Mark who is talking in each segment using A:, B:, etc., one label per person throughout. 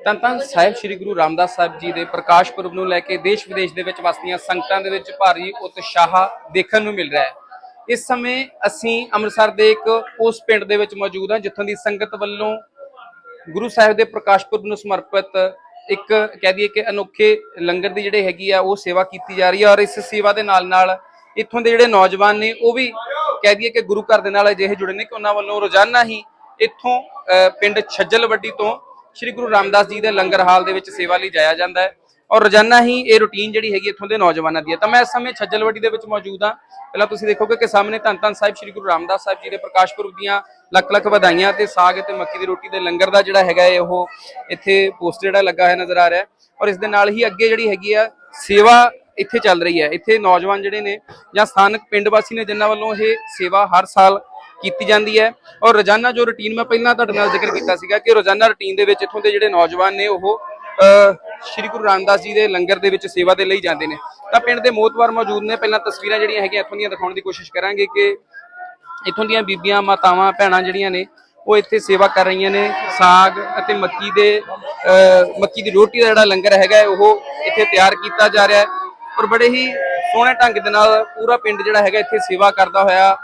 A: ਤਾਂ ਤਾਂ ਸਾਹਿਬ ਸ੍ਰੀ ਗੁਰੂ ਰਾਮਦਾਸ ਸਾਹਿਬ ਜੀ ਦੇ ਪ੍ਰਕਾਸ਼ ਪੁਰਬ ਨੂੰ ਲੈ ਕੇ ਦੇਸ਼ ਵਿਦੇਸ਼ ਦੇ ਵਿੱਚ ਵਸਦੀਆਂ ਸੰਗਤਾਂ ਦੇ ਵਿੱਚ ਭਾਰੀ ਉਤਸ਼ਾਹ ਦੇਖਣ ਨੂੰ ਮਿਲ ਰਿਹਾ ਹੈ। ਇਸ ਸਮੇਂ ਅਸੀਂ ਅੰਮ੍ਰਿਤਸਰ ਦੇ ਇੱਕ ਉਸ ਪਿੰਡ ਦੇ ਵਿੱਚ ਮੌਜੂਦ ਹਾਂ ਜਿੱਥੋਂ ਦੀ ਸੰਗਤ ਵੱਲੋਂ ਗੁਰੂ ਸਾਹਿਬ ਦੇ ਪ੍ਰਕਾਸ਼ ਪੁਰਬ ਨੂੰ ਸਮਰਪਿਤ ਇੱਕ ਕਹਿ ਦਈਏ ਕਿ ਅਨੋਖੇ ਲੰਗਰ ਦੀ ਜਿਹੜੇ ਹੈਗੀ ਆ ਉਹ ਸੇਵਾ ਕੀਤੀ ਜਾ ਰਹੀ ਹੈ ਔਰ ਇਸ ਸੇਵਾ ਦੇ ਨਾਲ ਨਾਲ ਇੱਥੋਂ ਦੇ ਜਿਹੜੇ ਨੌਜਵਾਨ ਨੇ ਉਹ ਵੀ ਕਹਿ ਦਈਏ ਕਿ ਗੁਰੂ ਘਰ ਦੇ ਨਾਲ ਅਜਿਹੇ ਜੁੜੇ ਨੇ ਕਿ ਉਹਨਾਂ ਵੱਲੋਂ ਰੋਜ਼ਾਨਾ ਹੀ ਇੱਥੋਂ ਅਹ, ਪਿੰਡ ਛੱਜਲ ਵੱਡੀ ਤੋਂ ਸ੍ਰੀ ਗੁਰੂ ਰਾਮਦਾਸ ਜੀ ਦੇ ਲੰਗਰ ਹਾਲ ਦੇ ਵਿੱਚ ਸੇਵਾ ਲਈ ਜਾਇਆ ਜਾਂਦਾ ਹੈ ਔਰ ਰੋਜ਼ਾਨਾ ਹੀ ਇਹ ਰੁਟੀਨ ਜਿਹੜੀ ਹੈਗੀ ਇੱਥੋਂ ਦੇ ਨੌਜਵਾਨਾਂ ਦੀ ਹੈ। ਤਾਂ ਮੈਂ ਇਸ ਸਮੇਂ ਛੱਜਲਵੱਡੀ ਦੇ ਵਿੱਚ ਮੌਜੂਦ ਹਾਂ। ਪਹਿਲਾਂ ਤੁਸੀਂ ਦੇਖੋਗੇ ਕਿ ਸਾਹਮਣੇ ਧੰਨ ਧੰਨ ਸਾਹਿਬ ਸ੍ਰੀ ਗੁਰੂ ਰਾਮਦਾਸ ਸਾਹਿਬ ਜੀ ਦੇ ਪ੍ਰਕਾਸ਼ ਪੁਰਬ ਦੀਆਂ ਲੱਖ ਲੱਖ ਵਧਾਈਆਂ ਤੇ ਸਾਗ ਤੇ ਮੱਕੀ ਦੀ ਰੋਟੀ ਦੇ ਲੰਗਰ ਦਾ ਜਿਹੜਾ ਹੈਗਾ ਹੈ ਉਹ ਇੱਥੇ ਪੋਸਟਰ ਜਿਹੜਾ ਲੱਗਾ ਹੋਇਆ ਨਜ਼ਰ ਆ ਰਿਹਾ ਔਰ ਇਸ ਦੇ ਨਾਲ ਹੀ ਅੱਗੇ ਜਿਹੜੀ ਹੈਗੀ ਆ ਸੇਵਾ ਇੱਥੇ ਚੱਲ ਰਹੀ ਹੈ। ਇੱਥੇ ਨੌਜਵਾਨ ਜਿਹੜੇ ਨੇ ਜਾਂ ਸਥਾਨਕ ਪਿੰਡ ਵਾਸੀ ਨੇ ਜਿਨ੍ਹਾਂ ਵੱਲੋਂ ਇਹ ਸੇਵਾ ਹਰ ਸਾਲ ਕੀਤੀ ਜਾਂਦੀ ਹੈ। ਔਰ ਰੋਜ਼ਾਨਾ ਜੋ ਰੁਟੀਨ ਮੈਂ ਪਹਿਲਾਂ ਤੁਹਾਡੇ ਨਾਲ ਜ਼ਿਕਰ ਕੀਤਾ ਸੀਗਾ ਕਿ ਰੋਜ਼ਾਨਾ ਰੁਟੀਨ ਦੇ ਵਿੱਚ ਇੱਥੋਂ ਦੇ ਜਿਹੜੇ ਨੌਜਵਾਨ ਨੇ ਉਹ ਸ਼੍ਰੀ ਗੁਰੂ ਰਾਮਦਾਸ ਜੀ ਦੇ ਲੰਗਰ ਦੇ ਵਿੱਚ ਸੇਵਾ ਦੇ ਲਈ ਜਾਂਦੇ ਨੇ। ਤਾਂ ਪਿੰਡ ਦੇ ਮੋਤਵਾਰ ਮੌਜੂਦ ਨੇ। ਪਹਿਲਾਂ ਤਸਵੀਰਾਂ ਜਿਹੜੀਆਂ ਹੈਗੀਆਂ ਇੱਥੋਂ ਦੀਆਂ ਦਿਖਾਉਣ ਦੀ ਕੋਸ਼ਿਸ਼ ਕਰਾਂਗੇ ਕਿ ਇੱਥੋਂ ਦੀਆਂ ਬੀਬੀਆਂ, ਮਾਤਾਵਾਂ, ਭੈਣਾਂ ਜਿਹੜੀਆਂ ਨੇ, ਉਹ ਇੱਥੇ ਸੇਵਾ ਕਰ ਰਹੀਆਂ ਨੇ। ਸਾਗ ਅਤੇ ਮੱਕੀ ਦੇ ਮੱਕੀ ਦੀ ਰੋਟੀ ਦਾ ਜਿਹੜਾ ਲੰਗਰ ਹੈਗਾ ਉਹ ਇੱਥੇ ਤਿਆਰ ਕੀਤਾ ਜਾ ਰਿਹਾ ਹੈ। ਔਰ ਬੜੇ ਹੀ ਸੋਹਣੇ ਢੰਗ ਦੇ ਨਾਲ ਪੂਰਾ ਪਿੰਡ ਜਿਹੜਾ ਹੈਗਾ ਇੱਥੇ ਸੇਵਾ ਕਰਦਾ ਹੋਇਆ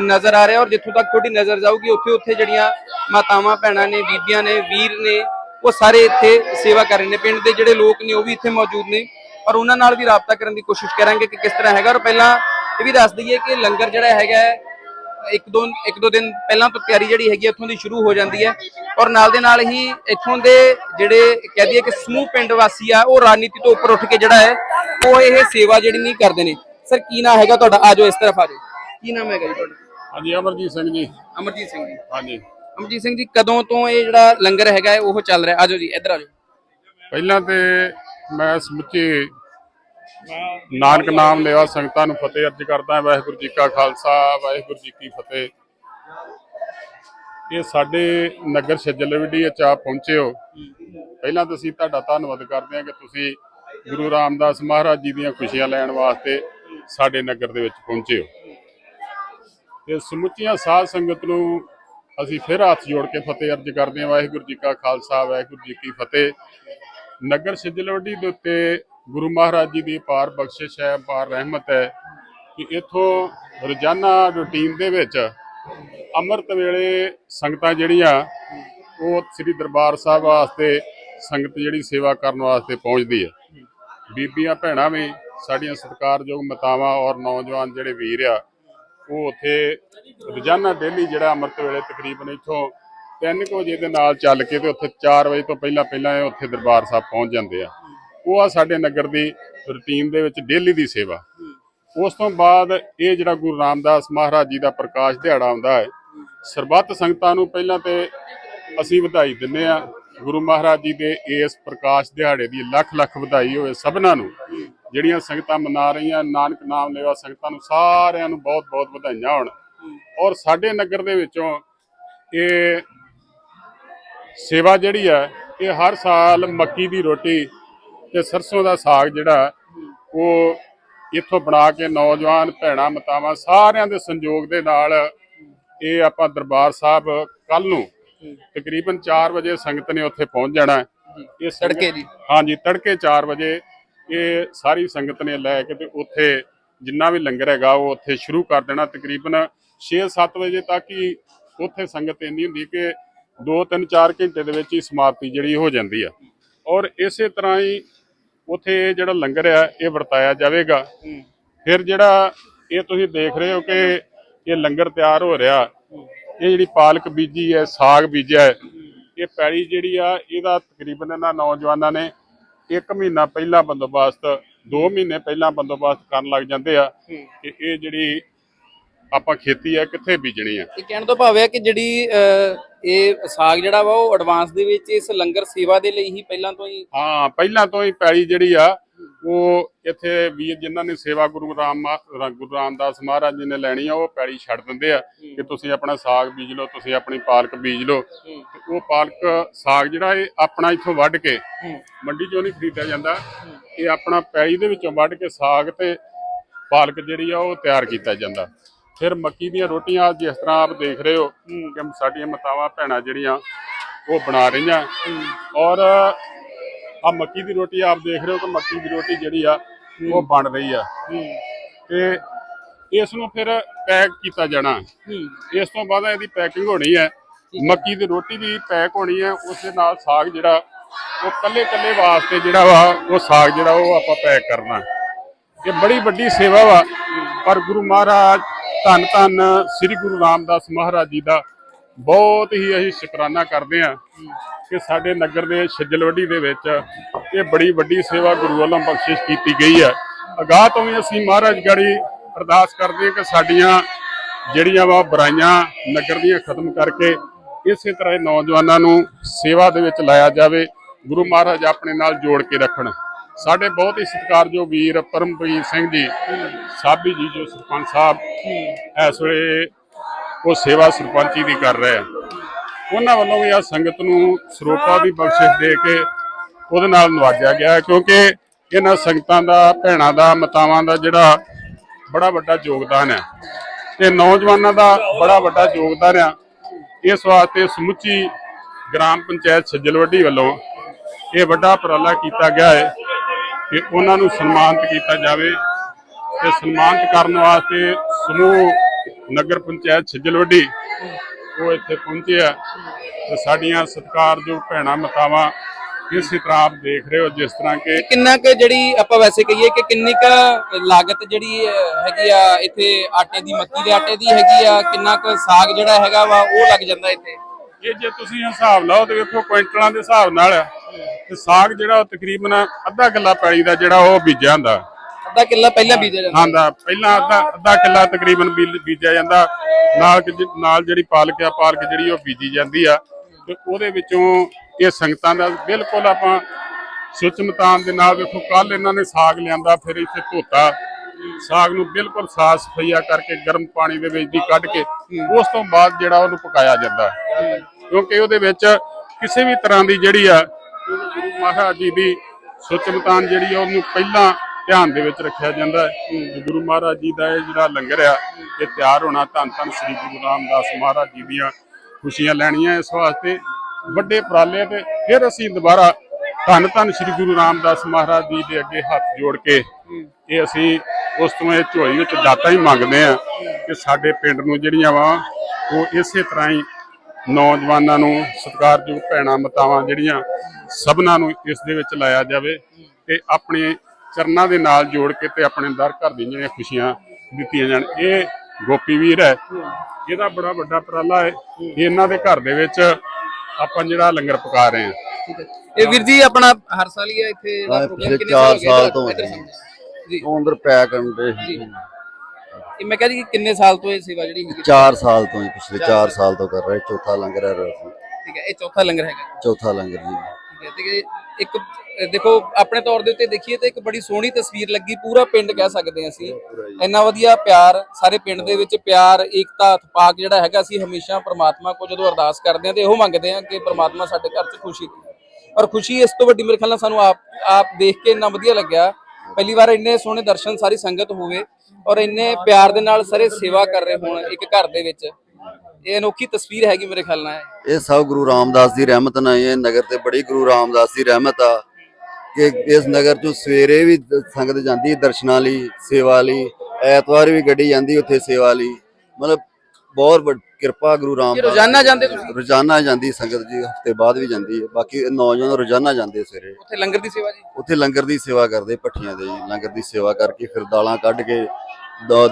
A: ਨਜ਼ਰ ਆ ਰਿਹਾ ਔਰ ਜਿੱਥੋਂ ਤੱਕ ਤੁਹਾਡੀ ਨਜ਼ਰ ਜਾਊਗੀ, ਉੱਥੇ ਉੱਥੇ ਜਿਹੜੀਆਂ ਮਾਤਾਵਾਂ, ਭੈਣਾਂ ਨੇ, ਬੀਬੀਆਂ ਨੇ, ਵੀਰ ਨੇ, ਉਹ ਸਾਰੇ ਇੱਥੇ ਸੇਵਾ ਕਰ ਰਹੇ ਨੇ। ਪਿੰਡ ਦੇ ਜਿਹੜੇ ਲੋਕ ਨੇ, ਉਹ ਵੀ ਇੱਥੇ ਮੌਜੂਦ ਨੇ। ਔਰ ਉਹਨਾਂ ਨਾਲ ਵੀ ਰਾਬਤਾ ਕਰਨ ਦੀ ਕੋਸ਼ਿਸ਼ ਕਰਾਂਗੇ ਕਿ ਕਿਸ ਤਰ੍ਹਾਂ ਹੈਗਾ। ਔਰ ਪਹਿਲਾਂ ਇਹ ਵੀ ਦੱਸ ਦਈਏ ਕਿ ਲੰਗਰ ਜਿਹੜਾ ਹੈਗਾ ਇੱਕ ਦੋ ਇੱਕ ਦੋ ਦਿਨ ਪਹਿਲਾਂ ਤੋਂ ਤਿਆਰੀ ਜਿਹੜੀ ਹੈਗੀ ਹੈ ਇੱਥੋਂ ਦੀ ਸ਼ੁਰੂ ਹੋ ਜਾਂਦੀ ਹੈ। ਔਰ ਨਾਲ ਦੇ ਨਾਲ ਹੀ ਇੱਥੋਂ ਦੇ ਜਿਹੜੇ ਕਹਿ ਦਈਏ ਕਿ ਸਮੂਹ ਪਿੰਡ ਵਾਸੀ ਆ, ਉਹ ਰਾਜਨੀਤੀ ਤੋਂ ਉੱਪਰ ਉੱਠ ਕੇ ਜਿਹੜਾ ਹੈ, ਉਹ ਇਹ ਸੇਵਾ ਜਿਹੜੀ ਨਹੀਂ ਕਰਦੇ ਨੇ। ਸਰ, ਕੀ ਨਾਮ ਹੈਗਾ ਤੁਹਾਡਾ? ਆਜੋ ਇਸ ਤਰਫ ਆਜੋ ਕੀ ਨਾਮ ਹੈਗਾ ਜੀ ਤੁਹਾਡਾ?
B: ਹਾਂਜੀ ਅਮਰਜੀਤ ਸਿੰਘ ਜੀ।
A: ਅਮਰਜੀਤ ਸਿੰਘ ਜੀ।
B: ਹਾਂਜੀ।
A: ਅਮਰਜੀਤ ਸਿੰਘ ਜੀ ਕਦੋਂ ਤੋਂ ਇਹ ਜਿਹੜਾ ਲੰਗਰ ਹੈਗਾ ਉਹ ਚੱਲ ਰਿਹਾ? ਆਜੋ ਜੀ ਇੱਧਰ ਆਜੋ।
B: ਪਹਿਲਾਂ ਤੇ ਮੈਂ ਸਮੁੱਚੇ ਨਾਨਕ ਨਾਮ ਲੈਵਾ ਸੰਗਤਾਂ ਨੂੰ ਫਤਿਹ ਅਰਜ ਕਰਦਾ ਵਾਹਿਗੁਰੂ ਜੀ ਕਾ ਖਾਲਸਾ ਵਾਹਿਗੁਰੂ ਜੀ ਕੀ ਫਤਿਹ। ਇਹ ਸਾਡੇ ਨਗਰ ਛੱਜਲਵਿੱਡੀ ਚ ਆਪ ਪਹੁੰਚੇ ਹੋ ਪਹਿਲਾਂ ਤਾਂ ਅਸੀਂ ਤੁਹਾਡਾ ਧੰਨਵਾਦ ਕਰਦੇ ਹਾਂ ਕਿ ਤੁਸੀਂ ਗੁਰੂ ਰਾਮਦਾਸ ਮਹਾਰਾਜ ਜੀ ਦੀਆਂ ਖੁਸ਼ੀਆਂ ਲੈਣ ਵਾਸਤੇ ਸਾਡੇ ਨਗਰ ਦੇ ਵਿੱਚ ਪਹੁੰਚੇ ਹੋ। ਤੇ ਸਮੁੱਚੀਆਂ ਸਾਧ ਸੰਗਤ ਨੂੰ ਅਸੀਂ ਫਿਰ ਹੱਥ ਜੋੜ ਕੇ ਫਤਿਹ ਅਰਜ ਕਰਦੇ ਹਾਂ। ਵਾਹਿਗੁਰੂ ਜੀ ਕਾ ਖਾਲਸਾ, ਵਾਹਿਗੁਰੂ ਜੀ ਕੀ ਫਤਿਹ। ਨਗਰ ਸਿਜਲਵੱਡੀ ਦੇ ਉੱਤੇ ਗੁਰੂ ਮਹਾਰਾਜ ਜੀ ਦੀ ਪਾਰ ਬਖਸ਼ਿਸ਼ ਹੈ, ਪਾਰ ਰਹਿਮਤ ਹੈ ਕਿ ਇਥੋਂ ਰੋਜ਼ਾਨਾ ਰੁਟੀਨ ਦੇ ਵਿੱਚ ਅੰਮ੍ਰਿਤ ਵੇਲੇ ਸੰਗਤਾਂ ਜਿਹੜੀਆਂ, ਉਹ ਸ੍ਰੀ ਦਰਬਾਰ ਸਾਹਿਬ ਵਾਸਤੇ ਸੰਗਤ ਜਿਹੜੀ ਸੇਵਾ ਕਰਨ ਵਾਸਤੇ ਪਹੁੰਚਦੀ ਹੈ। ਬੀਬੀਆਂ, ਭੈਣਾਂ ਵੀ ਸਾਡੀਆਂ ਸਤਿਕਾਰਯੋਗ ਮਾਤਾਵਾਂ ਔਰ ਨੌਜਵਾਨ ਜਿਹੜੇ ਵੀਰ ਆ ਉਹ ਉੱਥੇ ਰੋਜ਼ਾਨਾ ਡੇਲੀ ਜਿਹੜਾ ਅੰਮ੍ਰਿਤ ਵੇਲੇ ਤਕਰੀਬਨ ਇੱਥੋਂ 3 ਵਜੇ ਦੇ ਨਾਲ ਚੱਲ ਕੇ ਤੇ ਉੱਥੇ 4 ਵਜੇ ਤੋਂ ਪਹਿਲਾਂ ਪਹਿਲਾਂ ਇਹ ਉੱਥੇ ਦਰਬਾਰ ਸਾਹਿਬ ਪਹੁੰਚ ਜਾਂਦੇ ਆ। ਉਹ ਆ ਸਾਡੇ ਨਗਰ ਦੀ ਰੁਟੀਨ ਦੇ ਵਿੱਚ ਡੇਲੀ ਦੀ ਸੇਵਾ। ਉਸ ਤੋਂ ਬਾਅਦ ਇਹ ਜਿਹੜਾ ਗੁਰੂ ਰਾਮਦਾਸ ਮਹਾਰਾਜ ਜੀ ਦਾ ਪ੍ਰਕਾਸ਼ ਦਿਹਾੜਾ ਆਉਂਦਾ ਹੈ, ਸਰਬੱਤ ਸੰਗਤਾਂ ਨੂੰ ਪਹਿਲਾਂ ਤੇ ਅਸੀਂ ਵਧਾਈ ਦਿੰਨੇ ਆ ਗੁਰੂ ਮਹਾਰਾਜ ਜੀ ਦੇ ਇਸ ਪ੍ਰਕਾਸ਼ ਦਿਹਾੜੇ ਦੀ ਲੱਖ ਲੱਖ ਵਧਾਈ ਹੋਵੇ ਸਭਨਾਂ ਨੂੰ। ਜਿਹੜੀਆਂ ਸੰਗਤਾਂ ਮਨਾ ਰਹੀਆਂ ਨਾਨਕ ਨਾਮ ਲੈਵਾ ਸੰਗਤਾਂ ਨੂੰ ਸਾਰਿਆਂ ਨੂੰ ਬਹੁਤ ਬਹੁਤ ਵਧਾਈਆਂ ਹੋਣ ਔਰ ਸਾਡੇ ਨਗਰ ਦੇ ਵਿੱਚੋਂ ਇਹ ਸੇਵਾ ਜਿਹੜੀ ਹੈ ਇਹ ਹਰ ਸਾਲ ਮੱਕੀ ਦੀ ਰੋਟੀ ਤੇ ਸਰਸੋਂ ਦਾ ਸਾਗ ਜਿਹੜਾ ਉਹ ਇੱਥੋਂ ਬਣਾ ਕੇ ਨੌਜਵਾਨ ਭੈਣਾਂ ਮਤਾਵਾਂ ਸਾਰਿਆਂ ਦੇ ਸੰਯੋਗ ਦੇ ਨਾਲ ਇਹ ਆਪਾਂ ਦਰਬਾਰ ਸਾਹਿਬ ਕੱਲ ਨੂੰ ਤਕਰੀਬਨ 4 ਵਜੇ ਸੰਗਤ ਨੇ ਉੱਥੇ ਪਹੁੰਚ ਜਾਣਾ। ਇਹ
A: ਤੜਕੇ ਜੀ।
B: ਹਾਂਜੀ ਤੜਕੇ 4 ਵਜੇ ਇਹ ਸਾਰੀ ਸੰਗਤ ਨੇ ਲੈ ਕੇ ਤੇ ਉੱਥੇ ਜਿੰਨਾ ਵੀ ਲੰਗਰ ਹੈਗਾ ਉਹ ਉੱਥੇ ਸ਼ੁਰੂ ਕਰ ਦੇਣਾ ਤਕਰੀਬਨ 6-7 ਵਜੇ ਤੱਕ ਹੀ ਉੱਥੇ ਸੰਗਤ ਇੰਨੀ ਹੁੰਦੀ ਕਿ 2-3-4 ਘੰਟੇ ਦੇ ਵਿੱਚ ਹੀ ਸਮਾਪਤੀ ਜਿਹੜੀ ਹੋ ਜਾਂਦੀ ਆ। ਔਰ ਇਸੇ ਤਰ੍ਹਾਂ ਹੀ ਉੱਥੇ ਜਿਹੜਾ ਲੰਗਰ ਆ ਇਹ ਵਰਤਾਇਆ ਜਾਵੇਗਾ। ਫਿਰ ਜਿਹੜਾ ਇਹ ਤੁਸੀਂ ਦੇਖ ਰਹੇ ਹੋ ਕਿ ਇਹ ਲੰਗਰ ਤਿਆਰ ਹੋ ਰਿਹਾ ਇਹ ਜਿਹੜੀ ਪਾਲਕ ਬੀਜੀ ਹੈ ਸਾਗ ਬੀਜਿਆ ਹੈ। ਇਹ ਪੈਲੀ ਜਿਹੜੀ ਆ ਇਹਦਾ ਤਕਰੀਬਨ ਇਹਨਾਂ ਨੌਜਵਾਨਾਂ ਨੇ ਇੱਕ ਮਹੀਨਾ ਪਹਿਲਾਂ ਬੰਦੋਬਸਤ 2 ਮਹੀਨੇ ਪਹਿਲਾਂ ਬੰਦੋਬਸਤ ਕਰਨ ਲੱਗ ਜਾਂਦੇ ਆ ਕਿ ਇਹ ਜਿਹੜੀ ਆਪਾਂ ਖੇਤੀ ਆ ਕਿੱਥੇ ਬੀਜਣੀ ਆ?
A: ਇਹ ਕਹਿਣ ਤੋਂ ਭਾਵ ਹੈ ਕਿ ਜਿਹੜੀ ਇਹ ਸਾਗ ਜਿਹੜਾ ਵਾ ਉਹ ਐਡਵਾਂਸ ਦੇ ਵਿੱਚ ਇਸ ਲੰਗਰ ਸੇਵਾ ਦੇ ਲਈ ਹੀ ਪਹਿਲਾਂ ਤੋਂ ਹੀ
B: ਹਾਂ ਪਹਿਲਾਂ ਤੋਂ ਹੀ ਪੈਲੀ ਜਿਹੜੀ ਆ ਉਹ ਇੱਥੇ ਵੀਰ ਜਿਨ੍ਹਾਂ ਨੇ ਸੇਵਾ ਗੁਰੂ ਰਾਮ ਗੁਰੂ ਰਾਮਦਾਸ ਮਹਾਰਾਜ ਜੀ ਨੇ ਲੈਣੀ ਆ ਉਹ ਪੈਲੀ ਛੱਡ ਦਿੰਦੇ ਆ ਕਿ ਤੁਸੀਂ ਆਪਣਾ ਸਾਗ ਬੀਜ ਲਓ ਤੁਸੀਂ ਆਪਣੀ ਪਾਲਕ ਬੀਜ ਲਓ। ਤੇ ਉਹ ਪਾਲਕ ਸਾਗ ਜਿਹੜਾ ਇਹ ਆਪਣਾ ਇੱਥੋਂ ਵੱਢ ਕੇ ਮੰਡੀ ਚੋਂ ਨਹੀਂ ਖਰੀਦਿਆ ਜਾਂਦਾ। ਇਹ ਆਪਣਾ ਪੈਲੀ ਦੇ ਵਿੱਚੋਂ ਵੱਢ ਕੇ ਸਾਗ ਤੇ ਪਾਲਕ ਜਿਹੜੀ ਆ ਉਹ ਤਿਆਰ ਕੀਤਾ ਜਾਂਦਾ। ਫਿਰ ਮੱਕੀ ਦੀਆਂ ਰੋਟੀਆਂ ਜਿਸ ਤਰ੍ਹਾਂ ਆਪ ਦੇਖ ਰਹੇ ਹੋ ਕਿ ਸਾਡੀਆਂ ਮਾਤਾਵਾਂ ਭੈਣਾਂ ਜਿਹੜੀਆਂ ਉਹ ਬਣਾ ਰਹੀਆਂ। ਔਰ ਆ ਮੱਕੀ ਦੀ ਰੋਟੀ ਆਪ ਦੇਖ ਰਹੇ ਹੋ ਕਿ ਮੱਕੀ ਦੀ ਰੋਟੀ ਜਿਹੜੀ ਆ ਉਹ ਬਣ ਰਹੀ ਆ। ਤੇ ਇਸ ਨੂੰ ਫਿਰ ਪੈਕ ਕੀਤਾ ਜਾਣਾ। ਇਸ ਤੋਂ ਬਾਅਦ ਇਹਦੀ ਪੈਕਿੰਗ ਹੋਣੀ ਹੈ ਮੱਕੀ ਦੀ ਰੋਟੀ ਵੀ ਪੈਕ ਹੋਣੀ ਹੈ ਉਸ ਦੇ ਨਾਲ ਸਾਗ ਜਿਹੜਾ ਉਹ ਕੱਲੇ ਕੱਲੇ ਵਾਸਤੇ ਜਿਹੜਾ ਵਾ ਉਹ ਸਾਗ ਜਿਹੜਾ ਉਹ ਆਪਾਂ ਪੈਕ ਕਰਨਾ। ਇਹ ਬੜੀ ਵੱਡੀ ਸੇਵਾ ਵਾ। ਪਰ ਗੁਰੂ ਮਹਾਰਾਜ ਧੰਨ ਧੰਨ ਸ੍ਰੀ ਗੁਰੂ ਰਾਮਦਾਸ ਮਹਾਰਾਜ ਜੀ ਦਾ ਬਹੁਤ ਹੀ ਅਸੀਂ ਸ਼ੁਕਰਾਨਾ ਕਰਦੇ ਹਾਂ ਕਿ ਸਾਡੇ ਨਗਰ ਦੇ ਛੱਜਲਵੱਡੀ ਦੇ ਵਿੱਚ ਇਹ ਬੜੀ ਵੱਡੀ ਸੇਵਾ ਗੁਰੂ ਵੱਲੋਂ ਬਖਸ਼ਿਸ਼ ਕੀਤੀ ਗਈ ਹੈ। ਅਗਾਹ ਤੋਂ ਵੀ ਅਸੀਂ ਮਹਾਰਾਜ ਗੜੀ ਅਰਦਾਸ ਕਰਦੇ ਹਾਂ ਕਿ ਸਾਡੀਆਂ ਜਿਹੜੀਆਂ ਵਾ ਬੁਰਾਈਆਂ ਨਗਰ ਦੀਆਂ ਖਤਮ ਕਰਕੇ ਇਸੇ ਤਰ੍ਹਾਂ ਨੌਜਵਾਨਾਂ ਨੂੰ ਸੇਵਾ ਦੇ ਵਿੱਚ ਲਾਇਆ ਜਾਵੇ, ਗੁਰੂ ਮਹਾਰਾਜ ਆਪਣੇ ਨਾਲ ਜੋੜ ਕੇ ਰੱਖਣ। ਸਾਡੇ ਬਹੁਤ ਹੀ ਸਤਿਕਾਰਯੋਗ ਵੀਰ ਪਰਮਪ੍ਰੀਤ ਸਿੰਘ ਜੀ, ਸਾਬੀ ਜੀ ਜੋ ਸਰਪੰਚ ਸਾਹਿਬ, ਇਸ ਵੇਲੇ ਉਹ ਸੇਵਾ ਸਰਪੰਚੀ ਦੀ ਕਰ ਰਹੇ ਆ। ਉਹਨਾਂ ਵੱਲੋਂ ਵੀ ਆ ਸੰਗਤ ਨੂੰ ਸਰੋਪਾ ਦੀ ਬਖਸ਼ਿਸ਼ ਦੇ ਕੇ ਉਹਦੇ ਨਾਲ ਨਵਾਜਿਆ ਗਿਆ ਕਿਉਂਕਿ ਇਹਨਾਂ ਸੰਗਤਾਂ ਦਾ, ਭੈਣਾਂ ਦਾ, ਮਤਾਵਾਂ ਦਾ ਜਿਹੜਾ ਬੜਾ ਵੱਡਾ ਯੋਗਦਾਨ ਹੈ। ਤੇ ਨੌਜਵਾਨਾਂ ਦਾ ਬੜਾ ਵੱਡਾ ਯੋਗਦਾਨ ਆ। ਇਸ ਵਾਸਤੇ ਸਮੁੱਚੀ ਗ੍ਰਾਮ ਪੰਚਾਇਤ ਛੱਜਲਵੱਡੀ ਵੱਲੋਂ ਇਹ ਵੱਡਾ ਉਪਰਾਲਾ ਕੀਤਾ ਗਿਆ ਹੈ ਕਿ ਉਹਨਾਂ ਨੂੰ ਸਨਮਾਨਿਤ ਕੀਤਾ ਜਾਵੇ ਤੇ ਸਨਮਾਨਿਤ ਕਰਨ ਵਾਸਤੇ ਸਮੂਹ ਨਗਰ ਪੰਚਾਇਤ ਛੱਜਲਵੱਡੀ ਉਹ ਇੱਥੇ ਪਹੁੰਚੇ ਆ ਤੇ ਸਾਡੀਆਂ ਸਤਿਕਾਰਯੋਗ ਭੈਣਾਂ ਮਤਾਵਾਂ ਇਸੇ ਤਰ੍ਹਾਂ ਆਪ ਦੇਖ ਰਹੇ ਹੋ ਜਿਸ ਤਰ੍ਹਾਂ ਕਿ
A: ਕਿੰਨਾ ਕੁ ਜਿਹੜੀ ਆਪਾਂ ਵੈਸੇ ਕਹੀਏ ਕਿ ਕਿੰਨੀ ਕੁ ਲਾਗਤ ਜਿਹੜੀ ਹੈਗੀ ਆ ਇੱਥੇ ਆਟੇ ਦੀ ਮੱਕੀ ਦੇ ਆਟੇ ਦੀ ਹੈਗੀ ਆ ਕਿੰਨਾ ਕੁ ਸਾਗ ਜਿਹੜਾ ਹੈਗਾ ਵਾ ਉਹ ਲੱਗ ਜਾਂਦਾ ਇੱਥੇ?
B: ਇਹ ਜੇ ਤੁਸੀਂ ਹਿਸਾਬ ਲਾਓ ਤੇ ਵੇਖੋ ਕੁਇੰਟਲਾਂ ਦੇ ਹਿਸਾਬ ਨਾਲ ਤੇ ਸਾਗ ਜਿਹੜਾ ਤਕਰੀਬਨ ਅੱਧਾ ਕਿੱਲਾ ਪੈਲੀ ਦਾ ਜਿਹੜਾ ਉਹ ਬੀਜਿਆ ਹੁੰਦਾ।
A: ਅੱਧਾ ਕਿੱਲਾ ਪਹਿਲਾਂ ਬੀਜਿਆ ਜਾਂਦਾ।
B: ਆਂਦਾ ਪਹਿਲਾਂ ਅੱਧਾ ਅੱਧਾ ਕਿੱਲਾ ਤਕਰੀਬਨ ਬੀ ਬੀਜਿਆ ਜਾਂਦਾ। ਨਾਲ ਕਿ ਜ- ਨਾਲ ਜਿਹੜੀ ਪਾਲਕ ਆ, ਪਾਲਕ ਜਿਹੜੀ ਉਹ ਬੀਜੀ ਜਾਂਦੀ ਆ। ਤੇ ਉਹਦੇ ਵਿੱਚੋਂ ਇਹ ਸੰਗਤਾਂ ਦਾ ਬਿਲਕੁਲ ਆਪਾਂ ਸੁਚਮਤਾਨ ਦੇ ਨਾਲ ਵੇਖੋ ਕੱਲ ਇਹਨਾਂ ਨੇ ਸਾਗ ਲਿਆਂਦਾ, ਫਿਰ ਇੱਥੇ ਧੋਤਾ। ਸਾਗ ਨੂੰ ਬਿਲਕੁਲ ਸਾਫ਼ ਸਫਾਈਆ ਕਰਕੇ ਗਰਮ ਪਾਣੀ ਦੇ ਵਿੱਚ ਦੀ ਕੱਢ ਕੇ ਉਸ ਤੋਂ ਬਾਅਦ ਜਿਹੜਾ ਉਹਨੂੰ ਪਕਾਇਆ ਜਾਂਦਾ ਕਿਉਂਕਿ ਉਹਦੇ ਵਿੱਚ ਕਿਸੇ ਵੀ ਤਰ੍ਹਾਂ ਦੀ ਜਿਹੜੀ ਆ, ਗੁਰੂ ਮਹਾਰਾਜ ਜੀ ਦੀ ਸੁਚਮਤਾਨ ਜਿਹੜੀ ਆ, ਉਹਨੂੰ ਪਹਿਲਾਂ ਧਿਆਨ ਦੇ ਵਿੱਚ ਰੱਖਿਆ ਜਾਂਦਾ ਹੈ। ਕਿ ਗੁਰੂ ਮਹਾਰਾਜ ਜੀ ਦਾ ਇਹ ਜਿਹੜਾ ਲੰਗਰ ਆ, ਇਹ ਤਿਆਰ ਹੋਣਾ, ਧੰਨ ਧੰਨ ਸ੍ਰੀ ਗੁਰੂ ਰਾਮਦਾਸ ਮਹਾਰਾਜ ਜੀ ਦੀਆਂ ਖੁਸ਼ੀਆਂ ਲੈਣੀਆਂ ਇਸ ਵਾਸਤੇ। ਵੱਡੇ ਉਪਰਾਲੇ ਤੇ ਫਿਰ ਅਸੀਂ ਦੁਬਾਰਾ ਧੰਨ ਧੰਨ ਸ੍ਰੀ ਗੁਰੂ ਰਾਮਦਾਸ ਮਹਾਰਾਜ ਜੀ ਦੇ ਅੱਗੇ ਹੱਥ ਜੋੜ ਕੇ ਇਹ ਅਸੀਂ ਉਸ ਤੋਂ ਇਹ ਝੋਲੀ ਵਿੱਚ ਦਾਤਾ ਹੀ ਮੰਗਦੇ ਆ ਕਿ ਸਾਡੇ ਪਿੰਡ ਨੂੰ ਜਿਹੜੀਆਂ ਵਾ, ਉਹ ਇਸੇ ਤਰ੍ਹਾਂ ਹੀ ਨੌਜਵਾਨਾਂ ਨੂੰ ਸਤਿਕਾਰਯੋਗ ਭੈਣਾਂ, ਮਤਾਵਾਂ ਜਿਹੜੀਆਂ ਸਭਨਾਂ ਨੂੰ ਇਸ ਦੇ ਵਿੱਚ ਲਾਇਆ ਜਾਵੇ ਤੇ ਆਪਣੇ ਚਰਨਾਂ ਦੇ ਨਾਲ ਜੋੜ ਕੇ ਤੇ ਆਪਣੇ ਦਰ ਘਰ ਦੀਆਂ ਜਿਹੜੀਆਂ ਖੁਸ਼ੀਆਂ ਦਿੱਤੀਆਂ ਜਾਣ। ਇਹ ਗੋਪੀ ਵੀਰ ਹੈ। ਇਹਦਾ ਬੜਾ ਵੱਡਾ ਉਪਰਾਲਾ ਹੈ। ਇਹ ਇਹਨਾਂ ਦੇ ਘਰ ਦੇ ਵਿੱਚ ਆਪਾਂ ਜਿਹੜਾ ਲੰਗਰ ਪਕਾ ਰਹੇ ਹਾਂ।
A: ਠੀਕ ਹੈ। ਇਹ ਵੀਰ ਜੀ ਆਪਣਾ ਹਰ ਸਾਲ ਹੀ ਆ ਇੱਥੇ
C: ਪਿਛਲੇ
A: ਕਿੰਨੇ
C: ਚਾਰ
A: ਹੋ ਗਏ
C: ਸਾਲ
A: ਇੱਧਰ-
C: ਤੋਂ।
A: ਜੀ।
C: ਉਹ ਅੰਦਰ ਪੈਕ ਕਰਨ ਦੇ
A: ਜੀ ਇਹ ਮੈਂ ਕਹਿੰਦੀ ਕਿ ਕਿੰਨੇ ਸਾਲ ਤੋਂ ਇਹ ਸੇਵਾ ਜਿਹੜੀ ਹੈਗੀ
C: 4 ਸਾਲ ਤੋਂ ਹੀ ਪਿਛਲੇ 4 ਸਾਲ। ਤੋਂ ਕਰ ਰਹੇ ਚੌਥਾ ਲੰਗਰ ਹੈ
A: ਠੀਕ ਹੈ ਇਹ ਚੌਥਾ ਲੰਗਰ ਹੈਗਾ।
C: ਚੌਥਾ ਲੰਗਰ ਜੀ।
A: ਹੈ ਤੇ ਇੱਕ ਦੇਖੋ ਆਪਣੇ ਤੌਰ ਦੇ ਉੱਤੇ ਦੇਖੀਏ ਤਾਂ ਇੱਕ ਬੜੀ ਸੋਹਣੀ ਤਸਵੀਰ ਲੱਗੀ ਪੂਰਾ ਪਿੰਡ ਕਹਿ ਸਕਦੇ ਹਾਂ ਅਸੀਂ। ਇੰਨਾ ਵਧੀਆ ਪਿਆਰ ਸਾਰੇ ਪਿੰਡ ਦੇ ਵਿੱਚ ਪਿਆਰ ਏਕਤਾ ਇਤਫਾਕ ਜਿਹੜਾ ਹੈਗਾ ਅਸੀਂ ਹਮੇਸ਼ਾ ਪ੍ਰਮਾਤਮਾ ਕੋ ਜਦੋਂ ਅਰਦਾਸ ਕਰਦੇ ਹਾਂ ਤੇ ਇਹੋ ਮੰਗਦੇ ਹਾਂ ਕਿ ਪ੍ਰਮਾਤਮਾ ਸਾਡੇ ਘਰ 'ਚ ਖੁਸ਼ੀ ਦੇ ਔਰ ਖੁਸ਼ੀ ਇਸ ਤੋਂ ਵੱਡੀ ਮੇਰੇ ਖਿਆਲ ਨਾਲ ਸਾਨੂੰ ਆਪ ਆਪ ਦੇਖ ਕੇ ਇੰਨਾ ਵਧੀਆ ਲੱਗਿਆ। ਪਹਿਲੀ ਵਾਰ ਇੰਨੇ ਸੋਹਣੇ ਦਰਸ਼ਨ ਸਾਰੀ ਸੰਗਤ ਹੋਵੇ ਔਰ ਇੰਨੇ ਪਿਆਰ ਦੇ ਨਾਲ ਸਾਰੇ ਸੇਵਾ ਕਰ ਰਹੇ ਹੋਣ ਇੱਕ ਘਰ ਦੇ ਵਿੱਚ। ਇਹ ਅਨੋਖੀ ਤਸਵੀਰ ਹੈਗੀ ਮੇਰੇ ਖਿਆਲ ਨਾਲ।
C: ਇਹ ਸਭ ਗੁਰੂ ਰਾਮਦਾਸ ਦੀ ਰਹਿਮਤ ਨਾਲ ਇਹ ਨਗਰ ਤੇ ਬੜੀ ਗੁਰੂ ਰਾਮਦਾਸ ਦੀ ਰਹਿਮਤ ਆ ਕਿ ਇਸ ਨਗਰ ਚੋਂ ਸਵੇਰੇ ਵੀ ਸੰਗਤ ਜਾਂਦੀ ਦਰਸ਼ਨਾਂ ਲਈ ਸੇਵਾ ਲਈ ਐਤਵਾਰ ਵੀ ਗੱਡੀ ਜਾਂਦੀ ਉੱਥੇ ਸੇਵਾ ਲਈ। ਮਤਲਬ ਬਹੁਤ ਕਿਰਪਾ ਗੁਰੂ ਰਾਮਦਾਸ
A: ਰੋਜ਼ਾਨਾ ਜਾਂਦੇ ਤੁਸੀਂ?
C: ਰੋਜ਼ਾਨਾ ਜਾਂਦੀ ਸੰਗਤ ਜੀ ਹਫ਼ਤੇ ਬਾਅਦ ਵੀ ਜਾਂਦੀ ਹੈ। ਬਾਕੀ ਨੌਜਵਾਨ ਰੋਜ਼ਾਨਾ ਜਾਂਦੇ ਸਵੇਰੇ।
A: ਉੱਥੇ ਲੰਗਰ ਦੀ ਸੇਵਾ ਜੀ?
C: ਉੱਥੇ ਲੰਗਰ ਦੀ ਸੇਵਾ ਕਰਦੇ ਭੱਠੀਆਂ ਦੇ ਜੀ। ਲੰਗਰ ਦੀ ਸੇਵਾ ਕਰਕੇ ਫਿਰ ਦਾਲਾਂ ਕੱਢ ਕੇ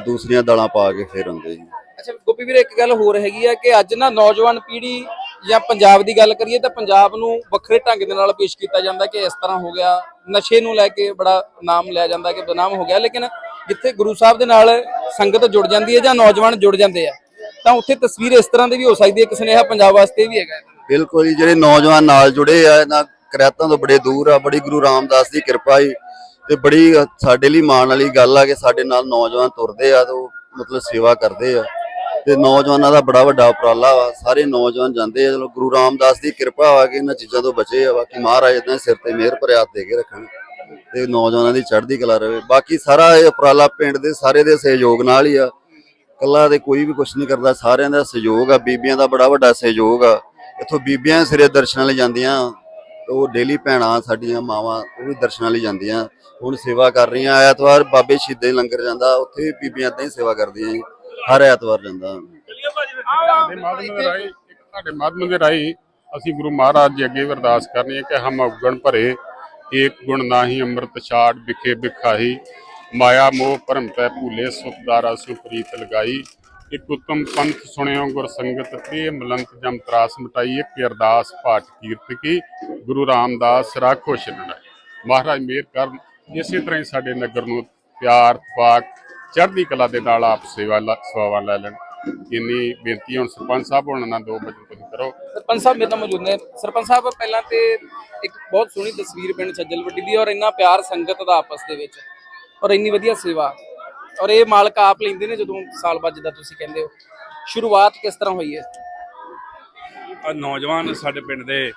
C: ਦੂਸਰੀਆਂ ਦਾਲਾਂ ਪਾ ਕੇ ਫਿਰ ਆਉਂਦੇ ਜੀ।
A: ਅੱਛਾ, ਗੋਪੀ ਵੀਰੇ, ਇੱਕ ਗੱਲ ਹੋਰ ਹੈਗੀ ਆ ਕਿ ਅੱਜ ਨਾ ਨੌਜਵਾਨ ਪੀੜ੍ਹੀ ਜਾਂ ਪੰਜਾਬ ਦੀ ਗੱਲ ਕਰੀਏ ਤਾਂ ਪੰਜਾਬ ਨੂੰ ਵੱਖਰੇ ਢੰਗ ਦੇ ਨਾਲ ਪੇਸ਼ ਕੀਤਾ ਜਾਂਦਾ ਕਿ ਇਸ ਤਰ੍ਹਾਂ ਹੋ ਗਿਆ, ਨਸ਼ੇ ਨੂੰ ਲੈ ਕੇ ਬੜਾ ਨਾਮ ਲਿਆ ਜਾਂਦਾ ਕਿ ਬਦਨਾਮ ਹੋ ਗਿਆ, ਲੇਕਿਨ ਜਿੱਥੇ ਗੁਰੂ ਸਾਹਿਬ ਦੇ ਨਾਲ ਸੰਗਤ ਜੁੜ ਜਾਂਦੀ ਹੈ ਜਾਂ ਨੌਜਵਾਨ ਜੁੜ ਜਾਂਦੇ ਆ, ਤਾਂ ਉੱਥੇ ਤਸਵੀਰ ਇਸ ਤਰ੍ਹਾਂ ਦੀ ਵੀ ਹੋ ਸਕਦੀ ਹੈ, ਇੱਕ ਸੁਨੇਹਾ ਪੰਜਾਬ ਵਾਸਤੇ ਵੀ ਹੈਗਾ।
C: ਬਿਲਕੁਲ ਜੀ, ਜਿਹੜੇ ਨੌਜਵਾਨ ਨਾਲ ਜੁੜੇ ਆ, ਇਹਨਾਂ ਕਰਿਆਤਾਂ ਤੋਂ ਬੜੇ ਦੂਰ ਆ, ਬੜੀ ਗੁਰੂ ਰਾਮਦਾਸ ਦੀ ਕਿਰਪਾ ਹੀ ਤੇ ਬੜੀ ਸਾਡੇ ਲਈ ਮਾਣ ਵਾਲੀ ਗੱਲ ਆ ਕਿ ਸਾਡੇ ਨਾਲ ਨੌਜਵਾਨ ਤੁਰਦੇ ਆ ਤੇ ਉਹ ਮਤਲਬ ਸੇਵਾ ਕਰਦੇ ਆ। ਤੇ ਨੌਜਵਾਨਾਂ ਦਾ ਬੜਾ ਵੱਡਾ ਉਪਰਾਲਾ ਵਾ। ਸਾਰੇ ਨੌਜਵਾਨ ਜਾਂਦੇ ਆ, ਚਲੋ ਗੁਰੂ ਰਾਮਦਾਸ ਦੀ ਕਿਰਪਾ ਵਾ ਕਿ ਇਹਨਾਂ ਚੀਜ਼ਾਂ ਤੋਂ ਬਚੇ ਆ। ਬਾਕੀ ਮਹਾਰਾਜ ਇਦਾਂ ਸਿਰ ਤੇ ਮਿਹਰ ਭਰਿਆ ਦੇ ਕੇ ਰੱਖਣ ਤੇ ਨੌਜਵਾਨਾਂ ਦੀ ਚੜ੍ਹਦੀ ਕਲਾ ਰਵੇ। ਬਾਕੀ ਸਾਰਾ ਇਹ ਉਪਰਾਲਾ ਪਿੰਡ ਦੇ ਸਾਰੇ ਦੇ ਸਹਿਯੋਗ ਨਾਲ ਹੀ ਆ। ਕੱਲਾ ਦੇ ਕੋਈ ਵੀ ਕੁਝ ਨਹੀਂ ਕਰਦਾ, ਸਾਰਿਆਂ ਦਾ ਸਹਿਯੋਗ ਆ, ਬੀਬੀਆਂ ਦਾ ਬੜਾ ਵੱਡਾ ਸਹਿਯੋਗ ਆ। ਇੱਥੋਂ ਬੀਬੀਆਂ ਸਿਰੇ ਦਰਸ਼ਨਾਂ ਲਈ ਜਾਂਦੀਆਂ, ਉਹ ਡੇਲੀ ਭੈਣਾਂ ਸਾਡੀਆਂ, ਮਾਵਾਂ, ਉਹ ਵੀ ਦਰਸ਼ਨਾਂ ਲਈ ਜਾਂਦੀਆਂ। ਹੁਣ ਸੇਵਾ ਕਰ ਰਹੀਆਂ। ਐਤਵਾਰ ਬਾਬੇ ਸ਼ਹੀਦੇ ਲੰਗਰ ਜਾਂਦਾ, ਉੱਥੇ ਵੀ ਬੀਬੀਆਂ ਏਦਾਂ ਹੀ ਸੇਵਾ ਕਰਦੀਆਂ ਜੀ। ਹਰ ਐਤਵਾਰ ਜਾਂਦਾ
B: ਤੁਹਾਡੇ ਮਾਧਿਅਮ ਦੇ ਰਾਹੀਂ ਅਸੀਂ ਗੁਰੂ ਮਹਾਰਾਜ ਜੀ ਅੱਗੇ ਅਰਦਾਸ ਕਰਨੀ ਹੈ ਕਿ ਹਮ ਅਵਗਣ ਭਰੇ, ਏਕ ਗੁਣ ਨਾਹੀ ਅੰਮ੍ਰਿਤ ਛਾੜ ਵਿਖੇ ਬਿਖਾਈ ਮਾਇਆ ਮੋਹ ਭਰਮ ਤੈ ਭੂਲੇ, ਸੁਖ ਦਾਰਾ ਲਗਾਈ। ਇੱਕ ਉਤਮ ਪੰਥ ਸੁਣਿਓ, ਗੁਰ ਸੰਗਤ ਪ੍ਰਿਯ ਮਲੰਤ ਜਮ ਤਰਾਸ ਮਟਾਈ, ਇੱਕ ਅਰਦਾਸ ਪਾਠ ਕੀਰਤ ਕੀ। ਗੁਰੂ ਰਾਮਦਾਸ ਰਾਖੋ ਛੱਡਣਾ ਮਹਾਰਾਜ ਮੇਰ ਕਰਨ। ਇਸੇ ਤਰ੍ਹਾਂ ਹੀ ਸਾਡੇ ਨਗਰ ਨੂੰ ਪਿਆਰ, ਪਾਕ ਚੜ੍ਹਦੀ ਕਲਾ ਦੇ ਨਾਲ ਆਪ ਸੇਵਾ ਲ- ਸੇਵਾਵਾਂ ਲੈ ਲੈਣ। ਇੰਨੀ ਬੇਨਤੀ ਹੁਣ ਸਰਪੰਚ ਸਾਹਿਬ ਹੁਣ ਨਾਲ ਦੋ ਵਜੇ ਤੁਸੀਂ ਕਰੋ।
A: ਸਰਪੰਚ ਸਾਹਿਬ ਮੇਰੇ ਨਾਲ ਮੌਜੂਦ ਨੇ। ਸਰਪੰਚ ਸਾਹਿਬ ਪਹਿਲਾਂ ਤੇ ਇੱਕ ਬਹੁਤ ਸੋਹਣੀ ਤਸਵੀਰ ਪਿੰਡ ਛੱਜਲ ਵੱਡੀ ਦੀ ਔਰ ਇੰਨਾ ਪਿਆਰ ਸੰਗਤ ਦਾ ਆਪਸ ਦੇ ਵਿੱਚ। ਔਰ ਇੰਨੀ ਵਧੀਆ ਸੇਵਾ। ਔਰ ਇਹ ਮਾਲਕ ਆਪ ਲੈਂਦੇ ਨੇ ਜਦੋਂ ਸਾਲ ਬਾਅਦ ਜਿੱਦਾਂ ਤੁਸੀਂ ਕਹਿੰਦੇ ਹੋ। ਸ਼ੁਰੂਆਤ ਕਿਸ ਤਰ੍ਹਾਂ ਹੋਈ ਹੈ?
D: ਆ ਨੌਜਵਾਨ ਸਾਡੇ ਪਿੰਡ ਦੇ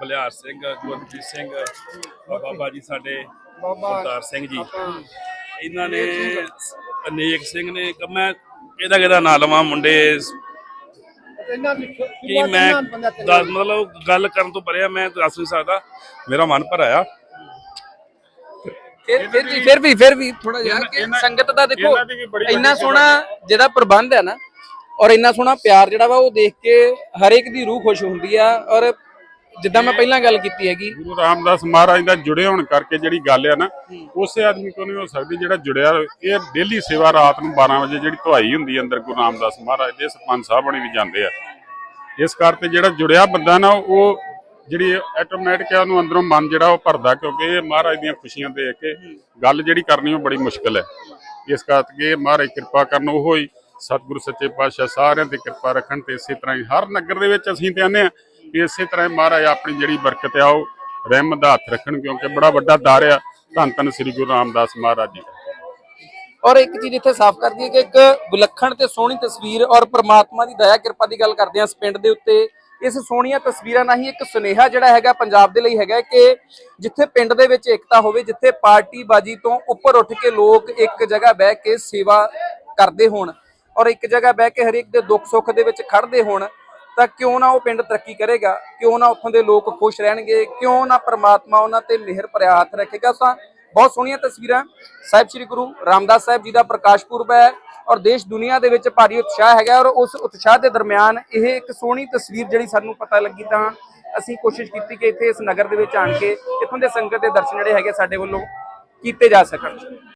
D: ਬਲਿਆਰ ਸਿੰਘ ਗੁਰਜੀਤ ਸਿੰਘ ਬਾਬਾ ਜੀ ਸਾਡੇ ਸਰਦਾਰ ਸਿੰਘ ਜੀ। ਇਹਨਾਂ ਨੇ ਅਨੇਕ ਸਿੰਘ ਨੇ ਕਿ ਮੈਂ ਇਹਦਾ ਕਿਹਦਾ ਨਾਂ ਲਵਾਂ ਮੁੰਡੇ ਕੀ ਮੈਂ ਦੱਸ ਮਤਲਬ ਗੱਲ ਕਰਨ ਤੋਂ ਪਰਿਆ ਮੈਂ ਦੱਸ ਨਹੀਂ ਸਕਦਾ। ਮੇਰਾ ਮਨ ਭਰਾਇਆ
A: ਫਿਰ ਫਿਰ ਵੀ ਫਿਰ ਵੀ ਫਿਰ ਵੀ ਥੋੜਾ ਜਿਹਾ ਕਿ ਸੰਗਤ ਦਾ ਦੇਖੋ ਇੰਨਾ ਸੋਹਣਾ ਜਿਹੜਾ ਪ੍ਰਬੰਧ ਹੈ ਨਾ ਔਰ ਇੰਨਾ ਸੋਹਣਾ ਪਿਆਰ ਜਿਹੜਾ ਵਾ ਉਹ ਦੇਖ ਕੇ ਹਰੇਕ ਦੀ ਰੂਹ ਖੁਸ਼ ਹੁੰਦੀ ਆ ਔਰ ਜਿੱਦਾਂ ਮੈਂ ਪਹਿਲਾਂ ਗੱਲ ਕੀਤੀ ਹੈਗੀ।
B: ਗੁਰੂ ਰਾਮਦਾਸ ਮਹਾਰਾਜ ਦਾ ਜੁੜੇ ਹੋਣ ਕਰਕੇ ਜਿਹੜੀ ਗੱਲ ਆ ਨਾ, ਉਸੇ ਆਦਮੀ ਕੋਲ ਨਹੀਂ ਹੋ ਸਕਦੀ ਜਿਹੜਾ ਜੁੜਿਆ। ਇਹ ਡੇਲੀ ਸੇਵਾ ਰਾਤ ਨੂੰ 12 ਵਜੇ ਜਿਹੜੀ ਧੁਆਈ ਹੁੰਦੀ ਅੰਦਰ ਗੁਰੂ ਰਾਮਦਾਸ ਮਹਾਰਾਜ ਦੇ, ਸਰਪੰਚ ਸਾਹਿਬ ਬਣੇ ਵੀ ਜਾਂਦੇ ਆ। ਇਸ ਕਰਕੇ ਜਿਹੜਾ ਜੁੜਿਆ ਬੰਦਾ ਨਾ, ਉਹ ਜਿਹੜੀ ਆਟੋਮੈਟਿਕ ਆ, ਉਹਨੂੰ ਅੰਦਰੋਂ ਮਨ ਜਿਹੜਾ ਉਹ ਭਰਦਾ ਕਿਉਂਕਿ ਇਹ ਮਹਾਰਾਜ ਦੀਆਂ ਖੁਸ਼ੀਆਂ ਦੇਖ ਕੇ ਗੱਲ ਜਿਹੜੀ ਕਰਨੀ ਉਹ ਬੜੀ ਮੁਸ਼ਕਲ ਹੈ। ਇਸ ਕਰਕੇ ਮਹਾਰਾਜ ਕਿਰਪਾ ਕਰਨ, ਉਹ ਹੀ ਸਤਿਗੁਰੂ ਸੱਚੇ ਪਾਤਸ਼ਾਹ ਸਾਰਿਆਂ ਤੇ ਕਿਰਪਾ ਰੱਖਣ ਤੇ ਇਸੇ ਤਰ੍ਹਾਂ ਹੀ ਹਰ ਨਗਰ ਦੇ ਵਿੱਚ ਅਸੀਂ ਤੇ ਆਨੇ ਆ ਇਸੇ ਤਰ੍ਹਾਂ ਮਹਾਰਾਜ ਆਪਣੀ ਜਿਹੜੀ ਬਰਕਤ ਆ, ਉਹ ਰਹਿਮਤ ਦਾ ਹੱਥ ਰੱਖਣ, ਕਿਉਂਕਿ ਬੜਾ ਵੱਡਾ ਦਰ ਆ। ਧੰਨ ਧੰਨ ਸ੍ਰੀ ਗੁਰੂ ਰਾਮਦਾਸ ਮਹਾਰਾਜ ਜੀ
A: ਔਰ ਇੱਕ ਚੀਜ਼ ਇੱਥੇ ਸਾਫ਼ ਕਰ ਦਈਏ ਕਿ ਇੱਕ ਵਿਲੱਖਣ ਤੇ ਸੋਹਣੀ ਤਸਵੀਰ ਔਰ ਪ੍ਰਮਾਤਮਾ ਦੀ ਦਇਆ, ਕਿਰਪਾ ਦੀ ਗੱਲ ਕਰਦੇ ਹਾਂ ਇਸ ਪਿੰਡ ਦੇ ਉੱਤੇ। ਇਸ ਸੋਹਣੀਆਂ ਤਸਵੀਰਾਂ ਨਾਲ ਹੀ ਇੱਕ ਸੁਨੇਹਾ ਜਿਹੜਾ ਹੈਗਾ ਪੰਜਾਬ ਦੇ ਲਈ ਹੈਗਾ ਕਿ ਜਿੱਥੇ ਪਿੰਡ ਦੇ ਵਿੱਚ ਏਕਤਾ ਹੋਵੇ, ਜਿੱਥੇ ਪਾਰਟੀ ਬਾਜੀ ਤੋਂ ਉੱਪਰ ਉੱਠ ਕੇ ਲੋਕ ਇੱਕ ਜਗ੍ਹਾ ਬਹਿ ਕੇ ਸੇਵਾ ਕਰਦੇ ਹੋਣ ਔਰ ਇੱਕ ਜਗ੍ਹਾ ਬਹਿ ਕੇ ਹਰੇਕ ਦੇ ਦੁੱਖ ਸੁੱਖ ਦੇ ਵਿੱਚ ਖੜਦੇ ਹੋਣ ਤਾਂ ਕਿਉਂ ਨਾ ਉਹ ਪਿੰਡ ਤਰੱਕੀ ਕਰੇਗਾ? ਕਿਉਂ ਨਾ ਉੱਥੋਂ ਦੇ ਲੋਕ ਖੁਸ਼ ਰਹਿਣਗੇ? ਕਿਉਂ ਨਾ ਪ੍ਰਮਾਤਮਾ ਉਹਨਾਂ ਤੇ ਮਿਹਰ ਭਰਿਆ ਹੱਥ ਰੱਖੇਗਾ? ਤਾਂ ਬਹੁਤ ਸੋਹਣੀਆਂ ਤਸਵੀਰਾਂ। ਸਾਹਿਬ ਸ੍ਰੀ ਗੁਰੂ ਰਾਮਦਾਸ ਸਾਹਿਬ ਜੀ ਦਾ ਪ੍ਰਕਾਸ਼ ਪੁਰਬ ਹੈ ਔਰ ਦੇਸ਼ ਦੁਨੀਆ ਦੇ ਵਿੱਚ ਭਾਰੀ ਉਤਸ਼ਾਹ ਹੈਗਾ ਔਰ ਉਸ ਉਤਸ਼ਾਹ ਦੇ ਦਰਮਿਆਨ ਇਹ ਇੱਕ ਸੋਹਣੀ ਤਸਵੀਰ ਜਿਹੜੀ ਸਾਨੂੰ ਪਤਾ ਲੱਗੀ ਤਾਂ ਅਸੀਂ ਕੋਸ਼ਿਸ਼ ਕੀਤੀ ਕਿ ਇੱਥੇ ਇਸ ਨਗਰ ਦੇ ਵਿੱਚ ਆਣ ਕੇ ਇੱਥੋਂ ਦੇ ਸੰਗਤ ਦੇ ਦਰਸ਼ਨ ਜਿਹੜੇ ਹੈਗੇ ਸਾਡੇ ਵੱਲੋਂ ਕੀਤੇ ਜਾ ਸਕਣ।